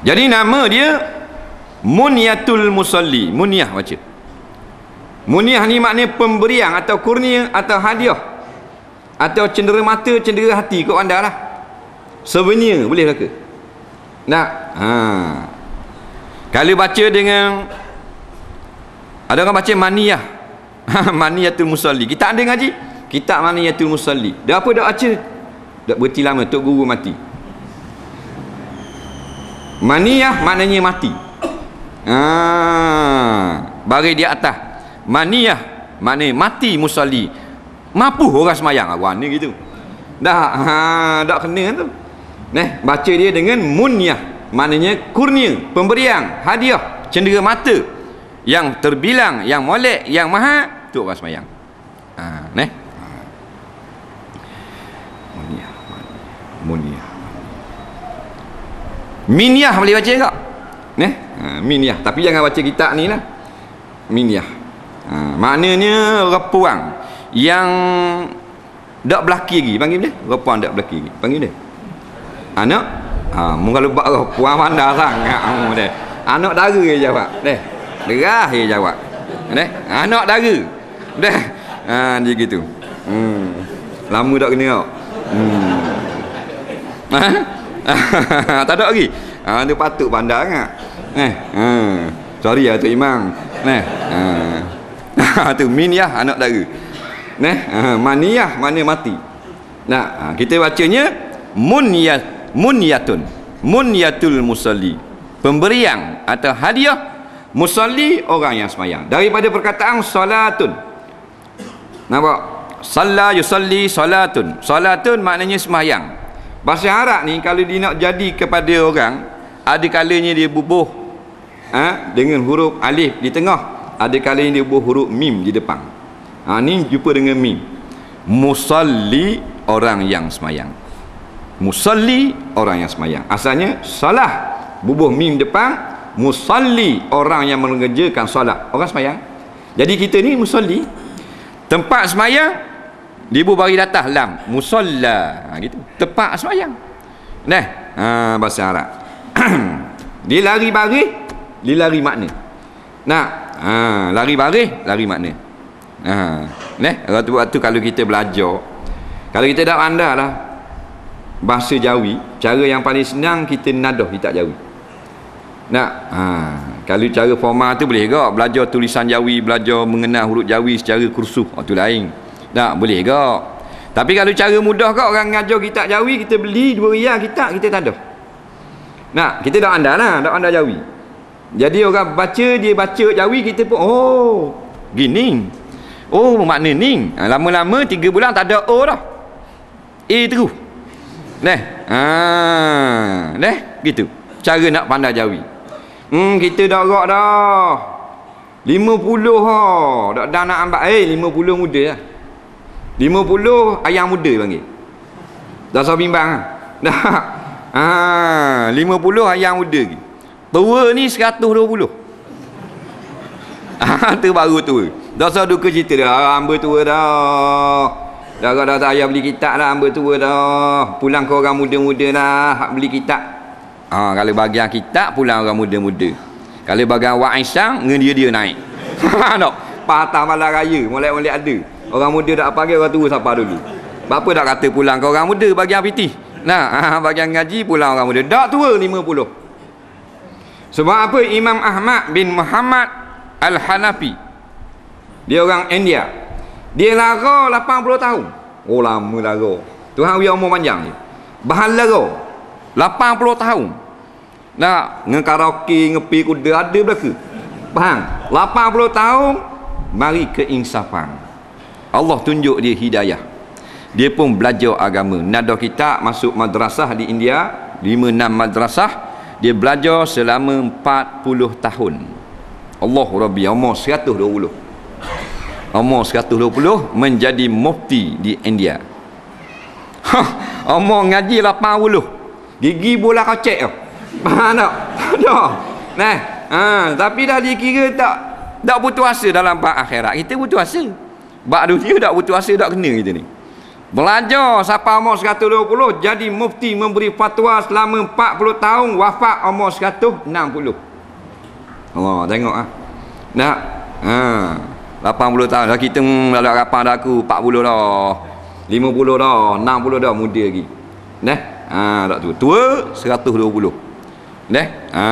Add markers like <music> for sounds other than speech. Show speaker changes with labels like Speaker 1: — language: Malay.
Speaker 1: jadi nama dia Munyatul Musalli. Munyah baca. Munyah ni maknanya pemberian atau kurnia atau hadiah. Atau cendera mata cendera hati kot anda lah. Souvenir boleh ke nak? Ha. kalau baca dengan ada orang baca maniyah <laughs> maniyatul musalli. Kita ada ngaji? Kitab maniyatul musalli. Dah apa dah baca? Dah berhenti lama tok guru mati maniyah maknanya mati. Ha. bagi di atas. Maniyah maknanya mati musalli. Mampu orang semayang. Awak ni gitu. Dah ha, dah kena tu. Neh, baca dia dengan munyah. Maknanya kurnia pemberian hadiah cendera mata. Yang terbilang yang molek yang mahal tu orang semayang. Ha, neh munyah munyah minyah boleh baca tak? Neh ha, minyah tapi jangan baca kitab ni lah. Minyah ha, maknanya repuang. Yang dak belaki lagi panggil dia? Repuang dak belaki lagi. Panggil dia? Anak? Ha kalau bak roh puan <laughs> mandar sangat mu deh anak dara je jawab. Deh. Derah je jawab. Deh. Anak dara. Deh. Ha dia gitu. Hmm. Lama tak kena kau hmm. Ha <laughs> tak ada lagi? Ha tu patut pandang ah eh ha. Sorry ya tu imam. Neh ha. <laughs> Tu min ya anak dara. Neh ha maniyah mana mati. Nah ha, kita bacanya munyah munyatun munyatul musalli. Pemberian atau hadiah musalli orang yang semayang. Daripada perkataan salatun. Nampak? Salla yusalli salatun. Salatun maknanya semayang bahasa Arab ni kalau dia nak jadi kepada orang ada kalanya dia bubuh ha, dengan huruf alif di tengah. Ada kalanya dia bubuh huruf mim di depan. Ha, ni jumpa dengan mim. Musalli orang yang semayang. Musalli orang yang semayang. Asalnya salah. Bubuh mim depan musalli orang yang mengerjakan solat orang semayang. Jadi kita ni musalli. Tempat semayang dibu bagi datah lam musalla. Ha, gitu. Tempat semayang nah ha, bahasa Arab. <clears throat> Dia lari baris dia lari makna. Nak ha, lari baris lari makna. Ha, nah waktu-waktu kalau kita belajar kalau kita dah pandai lah bahasa Jawi cara yang paling senang kita nadah kitab Jawi nak ha, kalau cara formal tu boleh ke belajar tulisan Jawi belajar mengenal huruf Jawi secara kursus oh, tu lain tak boleh ke tapi kalau cara mudah ke orang ngajar kitab Jawi kita beli dua riyal kitab kita tak ada nak kita dah anda lah dah anda Jawi jadi orang baca dia baca Jawi kita pun oh gini oh makna ni ha, lama-lama tiga bulan tak ada O dah A terus Neh. Ha, neh gitu. Cara nak pandai Jawi. Hmm kita dah gerak dah. 50 ha. Dak dah nak ambil eh 50 muda lah. 50 ayam muda panggil. Dah sah bimbang ah. <laughs> Dah. Ha, 50 ayam muda lagi. Tua ni 120. Ah, <laughs> tu baru tua. Dah sah duka cerita dah. Hamba tua dah. Dah dah tak payah beli kitab lah hamba tua dah. Pulang ke orang muda-muda lah hak beli kitab. Ha, kalau bagian kitab pulang orang muda-muda. Kalau bagian dengan dia dia naik. <laughs> Ha tak? Patah malam raya molek-molek ada. Orang muda tak panggil orang tua siapa dulu. Bapa tak kata pulang ke orang muda bagian piti. Nah, <laughs> ha, bagian ngaji pulang orang muda. Tak tua 50. Sebab apa Imam Ahmad bin Muhammad Al-Hanafi. Dia orang India. Dia lara 80 tahun. Oh lama lara. Tuhan biar umur panjang je. Bahan lara 80 tahun. Nak dengan karaoke, ngepi kuda ada belaka. Bahan 80 tahun mari keinsafan. Allah tunjuk dia hidayah. Dia pun belajar agama. Nada kita masuk madrasah di India, 5 6 madrasah, dia belajar selama 40 tahun. Allah Rabbi umur 120 umur 120 menjadi mufti di India umur ngaji 80 gigi bola kocek tak? <laughs> ada nah, ha, tapi dah dikira tak tak putus asa dalam bab akhirat kita putus asa bab dunia tak putus asa tak kena kita ni Belajar sampai umur 120 jadi mufti memberi fatwa selama 40 tahun wafat umur 160. Allah tengok ah. Nah. Ha. 80 tahun dah kita lalu harapan dah aku 40 dah. 50 dah, 60 dah muda lagi. Nah. Ha, tak tu. Tua 120. Nah. Ha.